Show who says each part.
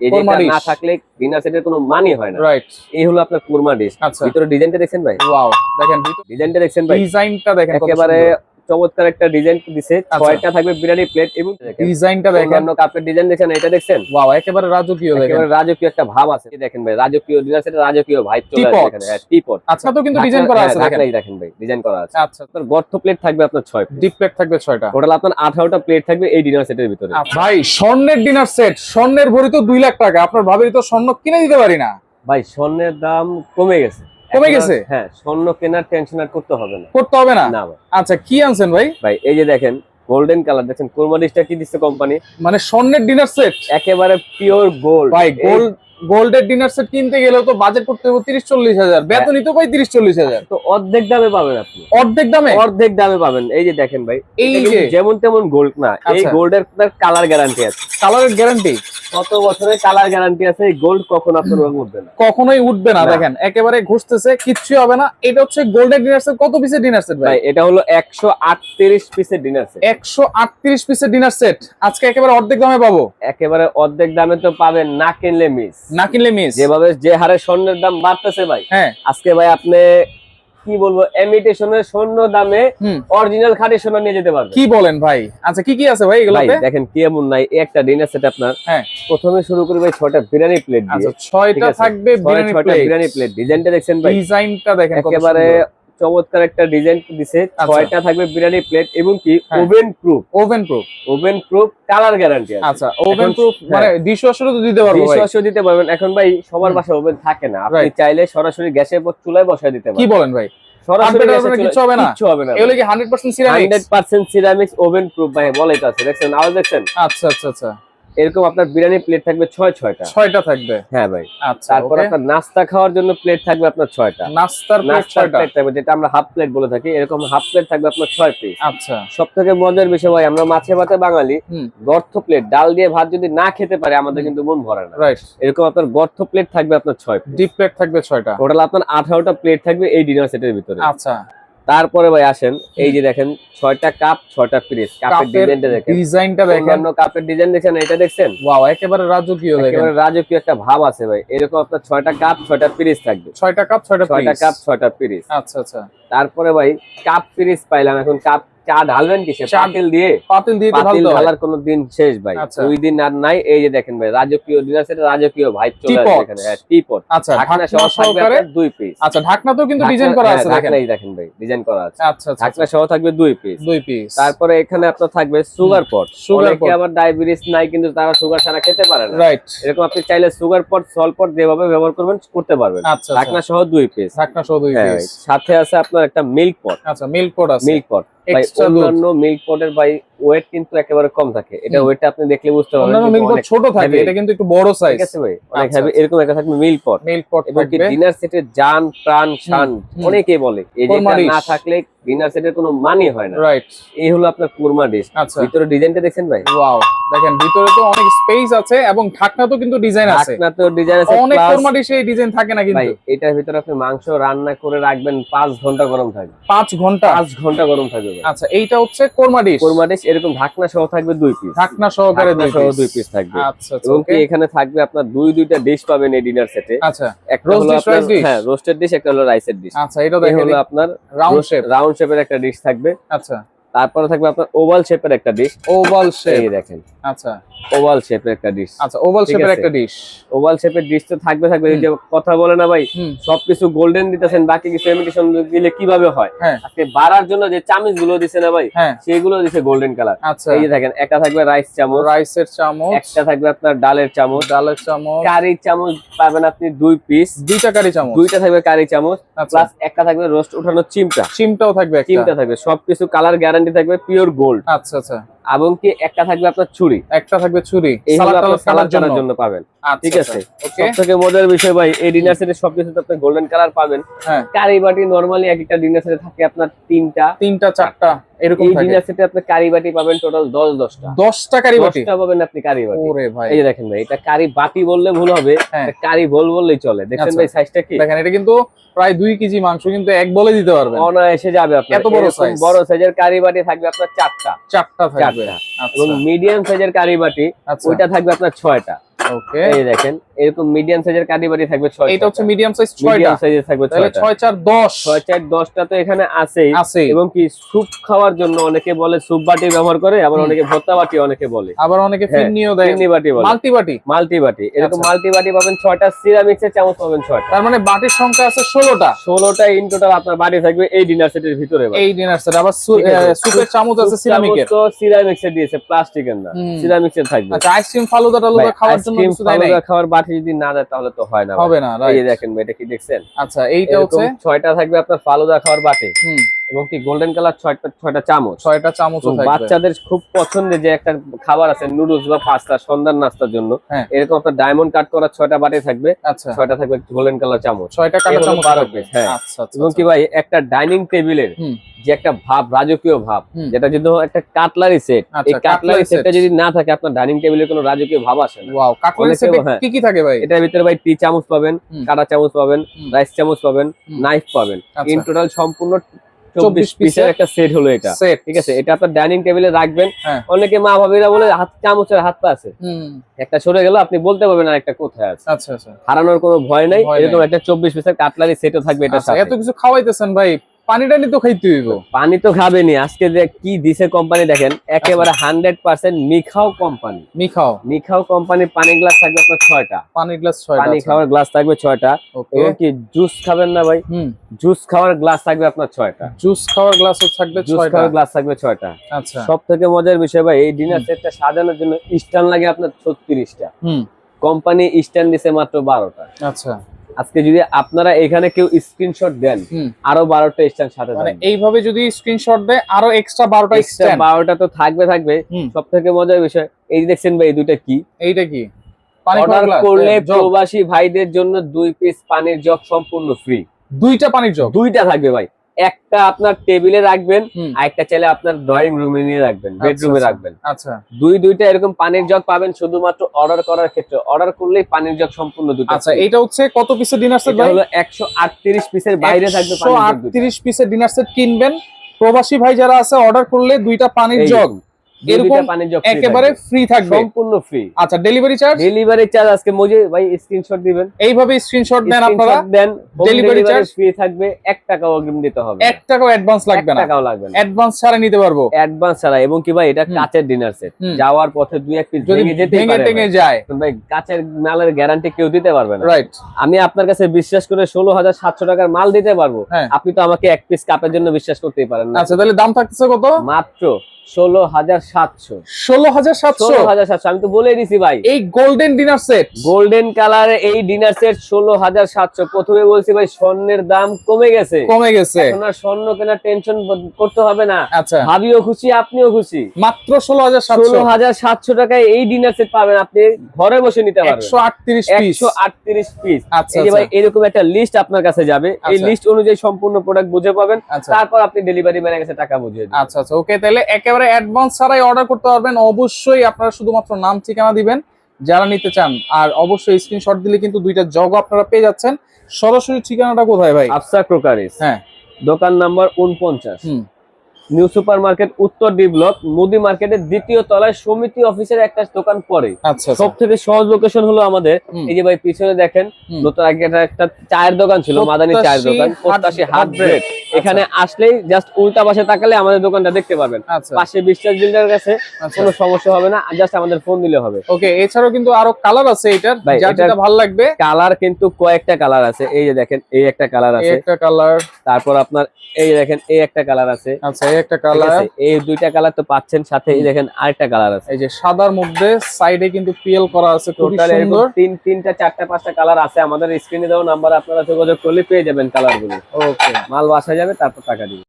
Speaker 1: এই না থাকলে ডিনার সেটের কোনো মানই হয় না।
Speaker 2: রাইট
Speaker 1: এই হলো আপনার কুরমা ডিশ।
Speaker 2: আচ্ছা।
Speaker 1: ভিতরে ডিজাইনটা দেখছেন ভাই?
Speaker 2: ওয়াও দেখেন
Speaker 1: ডিজাইনটা দেখছেন ভাই?
Speaker 2: ডিজাইনটা দেখেন
Speaker 1: একেবারে চমৎকার একটা ডিজাইন দিছে।
Speaker 2: আচ্ছা।
Speaker 1: ছয়টা থাকবে বিরিয়ানি প্লেট এবং
Speaker 2: ডিজাইনটা দেখেন।
Speaker 1: কাপের ডিজাইন দেখেন এটা দেখছেন?
Speaker 2: ওয়াও একেবারে রাজকীয়
Speaker 1: একেবারে রাজকীয় একটা ভাব আছে। দেখেন ভাই রাজকীয় ডিনার সেটের রাজকীয় ভাই চলে আসে এখানে। হ্যাঁ টিপট
Speaker 2: আচ্ছা তো কিন্তু ডিজাইন করা আছে দেখেন।
Speaker 1: দেখেন ভাই ডিজাইন করা আছে।
Speaker 2: আচ্ছা।
Speaker 1: আপনার গর্ত প্লেট থাকবে আপনার ছয়
Speaker 2: ডিপ প্লেট থাকবে ছয়টা।
Speaker 1: টোটাল আপনার আঠারোটা প্লেট থাকবে এই ডিনার সেটের ভিতরে।
Speaker 2: আচ্ছা, ভাই স্বর্ণের ডিনার সেট স্বর্ণের ভরি তো দুই লাখ টাকা। আপনার ভাবির তো স্বর্ণ কিনে দিতে পারি না।
Speaker 1: ভাই স্বর্ণের দাম কমে গেছে।
Speaker 2: কমে গেছে?
Speaker 1: হ্যাঁ স্বর্ণ কেনার টেনশন আর করতে হবে না।
Speaker 2: করতে হবে না?
Speaker 1: না
Speaker 2: আচ্ছা কি আনছেন ভাই?
Speaker 1: ভাই এই যে দেখেন গোল্ডেন কালার দেখেন কোরমা ডিশটা কি দিচ্ছে কোম্পানি
Speaker 2: মানে স্বর্ণের ডিনার সেট
Speaker 1: একেবারে পিওর গোল্ড
Speaker 2: ভাই গোল্ড গোল্ডের ডিনার সেট কিনতে গেলেও তো বাজেট করতে হবে তিরিশ চল্লিশ হাজার। বেতনই তো ভাই তিরিশ চল্লিশ হাজার।
Speaker 1: তো অর্ধেক দামে পাবেন আপনি।
Speaker 2: অর্ধেক দামে?
Speaker 1: অর্ধেক দামে পাবেন। এই যে দেখেন ভাই
Speaker 2: এই যে।
Speaker 1: যেমন তেমন গোল্ড না এই
Speaker 2: আচ্ছা।
Speaker 1: গোল্ডের কালার গ্যারান্টি আছে।
Speaker 2: কালারের গ্যারান্টি
Speaker 1: কত বছরের কালার গ্যারান্টি আছে এই গোল্ড কখনো আপনার রং উঠবে না?
Speaker 2: কখনোই উঠবে না। দেখেন একেবারে ঘুরতেছে কিচ্ছু হবে না। এটা হচ্ছে গোল্ডেন ডিনার সেট কত পিসের ডিনার সেট ভাই?
Speaker 1: ভাই এটা হলো একশো আটত্রিশ পিসের ডিনার সেট
Speaker 2: একশো আটত্রিশ পিসের ডিনার সেট আজকে একেবারে অর্ধেক দামে পাবো।
Speaker 1: একেবারে অর্ধেক দামে তো পাবেন না কিনলে মিস
Speaker 2: না কিনলে মিস
Speaker 1: যেভাবে যে হারে স্বর্ণের দাম বাড়তেছে ভাই
Speaker 2: হ্যাঁ।
Speaker 1: আজকে ভাই আপনি কি বলব এমিটেশনের স্বর্ণ দামে অরিজিনাল খাঁটি সোনা নিয়ে যেতে পারবেন।
Speaker 2: কি বলেন ভাই? আচ্ছা কি কি আছে ভাই এগুলোতে?
Speaker 1: দেখেন কি এমন নাই একটা ডিনার সেট আপনার।
Speaker 2: হ্যাঁ।
Speaker 1: প্রথমে শুরু করি ভাই ছয়টা বিরিয়ানি প্লেট
Speaker 2: আচ্ছা
Speaker 1: দিয়ে ঠিক
Speaker 2: ছয়টা থাকবে বিরিয়ানি প্লেট
Speaker 1: বিরিয়ানি প্লেট ডিজাইনটা দেখছেন ভাই।
Speaker 2: ডিজাইনটা দেখেন
Speaker 1: একেবারে। চমৎকার একটা ডিজাইন দিছে।
Speaker 2: আচ্ছা।
Speaker 1: ছয়টা থাকবে বিরিয়ানি প্লেট এবং কি
Speaker 2: হ্যাঁ।
Speaker 1: Oven proof
Speaker 2: oven proof
Speaker 1: oven proof colour guarantee
Speaker 2: আচ্ছা ওভেন প্রুফ মানে ডিশওয়াশারও তো দিতে পারব ভাই।
Speaker 1: ডিশওয়াশও দিতে পারবেন। এখন ভাই সবার। বাসায় ওভেন থাকে না। আপনি চাইলে সরাসরি গ্যাসের পর চুলায় বসায় দিতে
Speaker 2: কি
Speaker 1: পারেন।
Speaker 2: বলেন ভাই? কি hundred percent ceramics
Speaker 1: oven proof ভাই বলাই তো আছে। দেখছেন আওয়াজ দেখছেন?
Speaker 2: আচ্ছা আচ্ছা আচ্ছা।
Speaker 1: এরকম আপনার বিরিয়ানি প্লেট থাকবে ছয় ছয়টা।
Speaker 2: ছয়টা থাকবে।
Speaker 1: হ্যাঁ ভাই।
Speaker 2: আচ্ছা
Speaker 1: তারপর আপনার নাস্তা খাওয়ার জন্য প্লেট থাকবে আপনার ছয়টা।
Speaker 2: নাস্তার প্লেট
Speaker 1: থাকবে যেটা আমরা হাফ প্লেট বলে থাকি এরকম হাফ প্লেট থাকবে আপনার ছয় পিস
Speaker 2: আচ্ছা।
Speaker 1: সব থেকে মজার বিষয় ভাই আমরা মাছে ভাতে বাঙালি গর্ত প্লেট ডাল দিয়ে ভাত যদি না খেতে পারে আমাদের কিন্তু মন ভরে না।
Speaker 2: রাইট
Speaker 1: এরকম আপনার গর্ত প্লেট থাকবে আপনার ছয়
Speaker 2: ডিপ প্লেট থাকবে ছয়টা।
Speaker 1: টোটাল আপনার আঠারোটা প্লেট থাকবে এই ডিনার সেটের ভিতরে।
Speaker 2: আচ্ছা।
Speaker 1: তারপরে ভাই আসেন এই যে দেখেন ছয়টা কাপ ছয়টা পিস কাপের ডিজাইনটা দেখেন।
Speaker 2: ডিজাইনটা দেখেন।
Speaker 1: কাপের ডিজাইন দেখেন এটা দেখছেন?
Speaker 2: ওয়াও একেবারে রাজকীয় দেখেন।
Speaker 1: একেবারে রাজকীয় একটা ভাব আছে ভাই। এরকম আপনার ছয়টা কাপ ছয়টা পিস থাকবে।
Speaker 2: ছয়টা কাপ ছয়টা
Speaker 1: ছয়টা কাপ ছয়টা পিস
Speaker 2: আচ্ছা আচ্ছা।
Speaker 1: তারপরে ভাই কাপ পিস পাইলাম। এখন কাপ চা ঢালবেন কিসে
Speaker 2: চা-
Speaker 1: পাতিল দিয়ে?
Speaker 2: পাতিল দিয়ে
Speaker 1: পাতিল ঢালার কোনো দিন শেষ ভাই।
Speaker 2: আচ্ছা।
Speaker 1: দুই দিন আর নাই এই যে দেখেন ভাই রাজকীয় ডিনার সেট রাজকীয় ভাই চলে। এখানে হ্যাঁ টিপট।
Speaker 2: আচ্ছা
Speaker 1: ঢাকনা
Speaker 2: ঢাকনা
Speaker 1: সহ থাকবে দুই পিস
Speaker 2: আচ্ছা ঢাকনাতেও কিন্তু ডিজাইন করা আছে দেখেন
Speaker 1: ঢাকনাই দেখেন। ভাই ডিজাইন করা আছে।
Speaker 2: আচ্ছা আচ্ছা
Speaker 1: ঢাকনা সহ থাকবে দুই পিস
Speaker 2: দুই পিস
Speaker 1: তারপরে এখানে আপনার থাকবে সুগার পট সুগার
Speaker 2: pot।
Speaker 1: আবার ডায়াবেটিস নাই কিন্তু তারা সুগার ছাড়া খেতে পারে না।
Speaker 2: রাইট
Speaker 1: এরকম আপনি চাইলে সুগার পট সল পট যেভাবে ব্যবহার করবেন করতে পারবেন।
Speaker 2: আচ্ছা
Speaker 1: ঢাকনা সহ দুই পিস
Speaker 2: ঢাকনা সহ দুই
Speaker 1: হ্যাঁ
Speaker 2: পিস
Speaker 1: সাথে আছে আপনার একটা মিল্ক পট
Speaker 2: আচ্ছা মিল্ক পট আছে।
Speaker 1: Milk pot. অন্যান্য মিল্ক পটের বাই ওয়েট কিন্তু একেবারে কম থাকে। এটা ওয়েটটা আপনি দেখলে বুঝতে পারবেন
Speaker 2: অন্যান্য মিল্ক কোড ছোট থাকে এটা কিন্তু একটু বড় সাইজ
Speaker 1: ঠিক আছে ভাই? অনেক
Speaker 2: আচ্ছা, আচ্ছা।
Speaker 1: এরকম একটা থাকবে মিল্ক পট
Speaker 2: মিল্ক কোড
Speaker 1: এবং কি ডিনার সেটের জান প্রাণ শান
Speaker 2: হুম।
Speaker 1: অনেকেই বলে এই
Speaker 2: যে
Speaker 1: না থাকলে ডিনার সেটের কোনো মানই হয় না।
Speaker 2: রাইট
Speaker 1: এই হলো আপনার কুরমা ডিশ
Speaker 2: আচ্ছা।
Speaker 1: ভিতরে ডিজাইনটা দেখছেন ভাই?
Speaker 2: ওয়াও দেখেন ভিতরে তো অনেক স্পেস আছে এবং ঢাকনা তো কিন্তু ডিজাইন আছে।
Speaker 1: ঢাকনা তো ডিজাইন আছে
Speaker 2: অনেক কোরমা ডিশে এই ডিজাইন থাকে না
Speaker 1: ভাই এটার ভিতরে আপনি মাংস রান্না করে রাখবেন পাঁচ ঘণ্টা গরম থাকবে।
Speaker 2: পাঁচ ঘণ্টা?
Speaker 1: পাঁচ ঘণ্টা গরম থাকবে
Speaker 2: আচ্ছা এইটা হচ্ছে কোরমা ডিশ
Speaker 1: কোরমা ডিশ এরকম ঢাকনা সহ থাকবে দুই পিস
Speaker 2: ঢাকনা সহকারে দুই piece।
Speaker 1: দুই পিস থাকবে।
Speaker 2: আচ্ছা আচ্ছা
Speaker 1: এবং কি এখানে থাকবে আপনার দুই দুইটা ডিশ পাবেন এই ডিনার সেটে
Speaker 2: আচ্ছা
Speaker 1: একটা
Speaker 2: Roast
Speaker 1: হলো আপনার হ্যাঁ রোস্টেড ডিশ একটা হলো রাইসের ডিশ
Speaker 2: আচ্ছা এটা দেখেন
Speaker 1: হলো আপনার
Speaker 2: রাউন্ড শেপ
Speaker 1: রাউন্ড শেপের একটা ডিশ থাকবে।
Speaker 2: আচ্ছা।
Speaker 1: তারপরে থাকবে আপনার ওভাল শেপের একটা ডিশ
Speaker 2: ওভাল শেপ
Speaker 1: এই দেখেন।
Speaker 2: আচ্ছা।
Speaker 1: ওভাল শেপের একটা ডিশ
Speaker 2: আচ্ছা ওভাল শেপের একটা ডিশ
Speaker 1: ওভাল শেপের ডিশ তো থাকবে থাকবে। এই যে কথা বলে না ভাই সবকিছু গোল্ডেন দিতেছেন বাকি কিছু ইমিটেশন দিলে কীভাবে হয়?
Speaker 2: হ্যাঁ।
Speaker 1: আজকে বাড়ার জন্য যে চামিচগুলো দিছে না ভাই
Speaker 2: হ্যাঁ।
Speaker 1: সেগুলো দিছে গোল্ডেন কালার
Speaker 2: আচ্ছা।
Speaker 1: এই যে দেখেন একটা থাকবে রাইস চামচ।
Speaker 2: রাইসের চামচ।
Speaker 1: একটা থাকবে আপনার ডালের চামচ।
Speaker 2: ডালের চামচ।
Speaker 1: কারি চামচ পাবেন আপনি দুই পিস
Speaker 2: দুইটা কারি চামচ।
Speaker 1: দুইটা থাকবে কারি চামচ।
Speaker 2: আচ্ছা।
Speaker 1: প্লাস একটা থাকবে রোস্ট উঠানোর চিমটা।
Speaker 2: চিমটাও থাকবে একটা।
Speaker 1: চিমটা থাকবে। সবকিছু কালার গ্যারান্টি থাকবে পিওর গোল্ড
Speaker 2: আচ্ছা আচ্ছা।
Speaker 1: এবং কি একটা থাকবে আপনার ছুরি?
Speaker 2: একটা থাকবে ছুরি।
Speaker 1: এই হলো
Speaker 2: সালাদ
Speaker 1: আপনার সালাদ
Speaker 2: কাটার
Speaker 1: করার জন্য পাবেন।
Speaker 2: আচ্ছা,
Speaker 1: ঠিক
Speaker 2: আচ্ছা।
Speaker 1: আছে?
Speaker 2: ওকে
Speaker 1: সব থেকে মজার বিষয় ভাই এই ডিনার সেটে সবকিছুতে আপনি গোল্ডেন কালার পাবেন।
Speaker 2: হ্যাঁ।
Speaker 1: কারি বাটি নরমালি এক একটা ডিনার সেটে থাকে আপনার তিনটা।
Speaker 2: তিনটা চারটা এরকম
Speaker 1: এই ডিনার সেটে আপনি কারি বাটি পাবেন টোটাল দশ দশটা।
Speaker 2: দশটা কারি বাটি
Speaker 1: দশটা পাবেন আপনি কারি বাটি
Speaker 2: ওরে ভাই।
Speaker 1: এই দেখেন ভাই এটা কারি বাটি বললে ভুল হবে
Speaker 2: হ্যাঁ।
Speaker 1: এটা কারি বল বললেই চলে। দেখেন
Speaker 2: আচ্ছা।
Speaker 1: ভাই সাইজটা কি?
Speaker 2: দেখেন এটা কিন্তু প্রায় দুই কেজি মাংস কিন্তু এক বলে দিতে পারবেন।
Speaker 1: অনায়াসে যাবে আপনার।
Speaker 2: এত বড় size।
Speaker 1: বড় সাইজের কারি বাটি থাকবে আপনার চারটা।
Speaker 2: চারটা থাকবে।
Speaker 1: চারটা
Speaker 2: না
Speaker 1: এবং মিডিয়াম সাইজের কারি বাটি
Speaker 2: আচ্ছা।
Speaker 1: ওইটা থাকবে আপনার ছয়টা।
Speaker 2: ওকে
Speaker 1: এই দেখেন এরকম মিডিয়াম সাইজের বাটি থাকবে ছয়
Speaker 2: এটা হচ্ছে মিডিয়াম সাইজ
Speaker 1: মিডিয়াম থাকবে
Speaker 2: তাহলে
Speaker 1: ছয়টা।
Speaker 2: ছয় চার দশ।
Speaker 1: ছয় চার দশটা তো এখানে আছেই। এবং কি স্যুপ খাওয়ার জন্য অনেকে বলে স্যুপ বাটি ব্যবহার করে আবার অনেকে ভর্তা বাটি অনেকে বলে।
Speaker 2: আবার অনেকে
Speaker 1: হ্যাঁ,
Speaker 2: ফিরনিও দেয়।
Speaker 1: চিনি বাটি বলে।
Speaker 2: মাল্টি বাটি।
Speaker 1: মাল্টি বাটি। এরকম
Speaker 2: আচ্ছা।
Speaker 1: মাল্টি বাটি পাবেন ছয়টা সিরামিক্সের চামচ পাবেন ছয়টা।
Speaker 2: তার মানে বাটির সংখ্যা আছে ষোলোটা।
Speaker 1: ষোলোটা ইন টোটাল আপনার বাড়ি থাকবে এই ডিনার সেটের ভিতরে
Speaker 2: এই ডিনার সেট আবার সু-
Speaker 1: ঠিক আছে।
Speaker 2: আহ, সুপের চামচ আছে সিরামিকের
Speaker 1: তো সিরামিক্সের দিয়েছে প্লাস্টিকের না। সিরামিক্সের থাকবে।
Speaker 2: আচ্ছা আইসক্রিম ফালুদা টালুদা খাওয়ার জন্য নাই
Speaker 1: ফালুদা খাওয়ার বাটি যদি না দেয় তাহলে তো হয় না
Speaker 2: হবে না
Speaker 1: এই দেখেন এটা কি দেখছেন?
Speaker 2: আচ্ছা এইটা হচ্ছে
Speaker 1: ছয়টা থাকবে আপনার ফালুদা খাওয়ার বাটি।
Speaker 2: হুম।
Speaker 1: এবং কি গোল্ডেন কালার ছয়টা ছয়টা চামচ।
Speaker 2: ছয়টা থাকবে।
Speaker 1: বাচ্চাদের খুব পছন্দের যে একটা খাবার আছে নুডলস বা পাস্তা সন্ধ্যার নাস্তার জন্য।
Speaker 2: হ্যাঁ।
Speaker 1: এরকম আপনার ডায়মন্ড কাট করা ছয়টা বাটি থাকবে।
Speaker 2: আচ্ছা।
Speaker 1: ছয়টা থাকবে গোল্ডেন কালার চামচ।
Speaker 2: ছয়টা কাটা চামচ
Speaker 1: হ্যাঁ।
Speaker 2: আচ্ছা আচ্ছা
Speaker 1: এবং কি ভাই একটা ডাইনিং টেবিলের যে একটা ভাব রাজকীয় ভাব যেটা যদি একটা কাটলারি সেট এই কাটলারি। সেটটা যদি না থাকে আপনার ডাইনিং টেবিলে কোনো রাজকীয় ভাব আসে না।
Speaker 2: ওয়াও কাটলারি সেটে। কি কি থাকে ভাই?
Speaker 1: এটার ভিতরে ভাই টি চামচ পাবেন। কাটা চামচ পাবেন রাইস চামচ পাবেন নাইফ পাবেন। ইন টোটাল সম্পূর্ণ
Speaker 2: 24
Speaker 1: চব্বিশ পিসের একটা সেট হলো এটা। ঠিক আছে? এটা আপনার ডাইনিং টেবিলে রাখবেন।
Speaker 2: হ্যাঁ।
Speaker 1: অনেকে মা ভাবিরা বলে হাত চামচের হাত পা আছে। একটা সরে গেল আপনি বলতে পারবেন আর একটা কোথায় আছে।
Speaker 2: আচ্ছা আচ্ছা।
Speaker 1: হারানোর কোনো ভয় নাই। এরকম একটা চব্বিশ পিসের কাটলারি সেটও থাকবে এটা
Speaker 2: আচ্ছা, এত কিছু খাওয়াইতেছেন ভাই। পানি টানি তো খাইতে হইব।
Speaker 1: পানি তো খাবেনি আজকে যে কি দিছে কোম্পানি দেখেন একেবারে হান্ড্রেড পার্সেন্ট মিখাও কোম্পানি
Speaker 2: মিখাও।
Speaker 1: মিখাও কোম্পানির পানি গ্লাস থাকবে আপনার ছয়টা।
Speaker 2: পানির গ্লাস ছয়টা
Speaker 1: পানি খাওয়ার গ্লাস থাকবে ছয়টা। এবং কি জুস খাবেন না ভাই? জুস খাওয়ার গ্লাস থাকবে আপনার ছয়টা।
Speaker 2: জুস খাওয়ার গ্লাসও থাকবে
Speaker 1: জুস খাওয়ার গ্লাস থাকবে ছয়টা।
Speaker 2: আচ্ছা।
Speaker 1: সব থেকে মজার বিষয় ভাই এই ডিনার। সেটটা সাজানোর জন্য স্ট্যান্ড লাগে আপনার ছত্রিশটা।
Speaker 2: হুম।
Speaker 1: কোম্পানি স্ট্যান্ড দিছে মাত্র বারোটা।
Speaker 2: আচ্ছা।
Speaker 1: আজকে যদি আপনারা এখানে কেউ স্ক্রিনশট দেন আরও বারোটা স্ট্যান্ড সাথে
Speaker 2: মানে এইভাবে যদি স্ক্রিনশট দেয় আরও এক্সট্রা বারোটা স্ট্যান্ড
Speaker 1: বারোটা তো থাকবে থাকবে। সব থেকে মজার বিষয় এই যে দেখছেন ভাই এই দুইটা কি?
Speaker 2: এইটা কি?
Speaker 1: অর্ডার করলে প্রবাসী ভাইদের জন্য দুই পিস পানির জগ সম্পূর্ণ ফ্রি
Speaker 2: দুইটা পানির জগ
Speaker 1: দুইটা থাকবে ভাই। একটা আপনার টেবিলে রাখবেন আর একটা চাইলে আপনার ড্রয়িং রুমে নিয়ে রাখবেন
Speaker 2: আচ্ছা,
Speaker 1: বেডরুমে
Speaker 2: আচ্ছা।
Speaker 1: রাখবেন।
Speaker 2: আচ্ছা।
Speaker 1: দুই দুইটা এরকম পানির জগ পাবেন শুধুমাত্র অর্ডার করার ক্ষেত্রে। অর্ডার করলেই পানির জগ সম্পূর্ণ দুটো
Speaker 2: আচ্ছা এটা হচ্ছে কত পিসের ডিনার সেট ভাই?
Speaker 1: হলো একশো আটত্রিশ পিসের বাইরে থাকবে
Speaker 2: একশো
Speaker 1: পানির জগ দুটো।
Speaker 2: আটত্রিশ পিসের ডিনার সেট কিনবেন। প্রবাসী ভাই যারা আছে অর্ডার করলে দুইটা পানির জগ এরকম
Speaker 1: দুইটা পানির জগ free
Speaker 2: একেবারে ফ্রি থাকবে।
Speaker 1: সম্পূর্ণ ফ্রি
Speaker 2: আচ্ছা ডেলিভারি চার্জ
Speaker 1: ডেলিভারি চার্জ আজকে মজে ভাই স্ক্রিনশট দিবেন।
Speaker 2: এইভাবে স্ক্রিনশট দেন আপনারা।
Speaker 1: দেন ডেলিভারি চার্জ ফ্রি থাকবে এক টাকাও অগ্রিম দিতে হবে
Speaker 2: এক টাকাও অ্যাডভান্স লাগবে না।
Speaker 1: টাকাও লাগবে না।
Speaker 2: অ্যাডভান্স ছাড়া নিতে পারব।
Speaker 1: অ্যাডভান্স ছাড়া এবং কি ভাই এটা। কাচের ডিনার সেট যাওয়ার পথে দুই এক পিস ভেঙে যেতে পারে
Speaker 2: টেঙে
Speaker 1: ভাই।
Speaker 2: যায়।
Speaker 1: ভাই কাচের মালের গ্যারান্টি কেউ দিতে পারবে না।
Speaker 2: রাইট
Speaker 1: আমি আপনার কাছে বিশ্বাস করে ষোলো হাজার সাতশো টাকার মাল দিতে পারব।
Speaker 2: হ্যাঁ।
Speaker 1: আপনি তো আমাকে এক পিস কাপের জন্য বিশ্বাস করতেই পারেন না।
Speaker 2: আচ্ছা তাহলে দাম থাকতেছে কত?
Speaker 1: মাত্র ষোলো হাজার সাতশো।
Speaker 2: ষোলো হাজার সাতশো?
Speaker 1: হাজার সাতশো। আমি তো বলে দিছি ভাই।
Speaker 2: এই golden dinner set
Speaker 1: golden colour এই ডিনার সেট ষোলো হাজার সাতশো। প্রথমে বলছি ভাই স্বর্ণের দাম কমে গেছে।
Speaker 2: কমে গেছে।
Speaker 1: স্বর্ণ কেনার টেনশন করতে হবে না।
Speaker 2: আচ্ছা।
Speaker 1: ভাবিও খুশি আপনিও খুশি।
Speaker 2: মাত্র ষোলো হাজার
Speaker 1: ষোলো হাজার সাতশো টাকায় এই ডিনার সেট পাবেন আপনি। ঘরে বসে নিতে পারবেন।
Speaker 2: একশো আটত্রিশ পিস
Speaker 1: একশো আটত্রিশ পিস
Speaker 2: আচ্ছা
Speaker 1: ভাই
Speaker 2: আচ্ছা।
Speaker 1: এরকম একটা লিস্ট আপনার কাছে যাবে। এই
Speaker 2: আচ্ছা।
Speaker 1: লিস্ট অনুযায়ী সম্পূর্ণ প্রোডাক্ট বুঝে পাবেন।
Speaker 2: আচ্ছা।
Speaker 1: তারপর আপনি ডেলিভারি ম্যানের কাছে টাকা বুঝিয়ে
Speaker 2: আচ্ছা আচ্ছা। ওকে তাহলে একেবারে অ্যাডভান্স ছাড়াই অর্ডার করতে পারবেন অবশ্যই আপনারা শুধুমাত্র নাম ঠিকানা দিবেন যারা নিতে চান। আর অবশ্যই স্ক্রিনশট দিলে কিন্তু দুইটা জগ আপনারা পেয়ে যাচ্ছেন। সরাসরি ঠিকানাটা কোথায় ভাই?
Speaker 1: আফসা ক্রোকারিস।
Speaker 2: হ্যাঁ।
Speaker 1: দোকান নাম্বার উনপঞ্চাশ
Speaker 2: হুম।
Speaker 1: নিউ সুপার মার্কেট উত্তর ডি ব্লক মুদি মার্কেটের দ্বিতীয় তলায় সমিতি অফিসের একটা দোকান পড়ে।
Speaker 2: আচ্ছা
Speaker 1: সব থেকে সহজ লোকেশন হলো আমাদের এই যে ভাই পিছনে দেখেন নতুন আগে একটা- চায়ের দোকান ছিল মাদানি চায়ের দোকান প্রত্যাশী হাট ব্রেড এখানে আসলেই জাস্ট উল্টা পাশে তাকালে আমাদের দোকানটা দেখতে পারবেন।
Speaker 2: আচ্ছা।
Speaker 1: পাশে বিশ্বাস বিল্ডার কাছে
Speaker 2: আচ্ছা।
Speaker 1: কোনো সমস্যা হবে না জাস্ট আমাদের ফোন দিলে হবে।
Speaker 2: ওকে এছাড়াও কিন্তু আরও কালার আছে এটার যেটা ভালো লাগবে।
Speaker 1: কালার কিন্তু কয়েকটা কালার আছে এই যে দেখেন এই একটা কালার আছে।
Speaker 2: একটা কালার
Speaker 1: তারপর আপনার এই যে দেখেন এই একটা কালার আছে।
Speaker 2: আচ্ছা এই একটা কালার
Speaker 1: এই দুইটা কালার তো পাচ্ছেন সাথে এই দেখেন আরেকটা কালার আছে।
Speaker 2: এই যে সাদার মধ্যে সাইডে কিন্তু পিএল করা আছে
Speaker 1: টোটাল এরকম তিন তিনটা চারটা পাঁচটা কালার আছে আমাদের স্ক্রিনে দেওয়া নাম্বার আপনারা যোগাযোগ করলে পেয়ে যাবেন কালারগুলো।
Speaker 2: ওকে
Speaker 1: মাল বাসা যাবে তারপর টাকা দিবেন।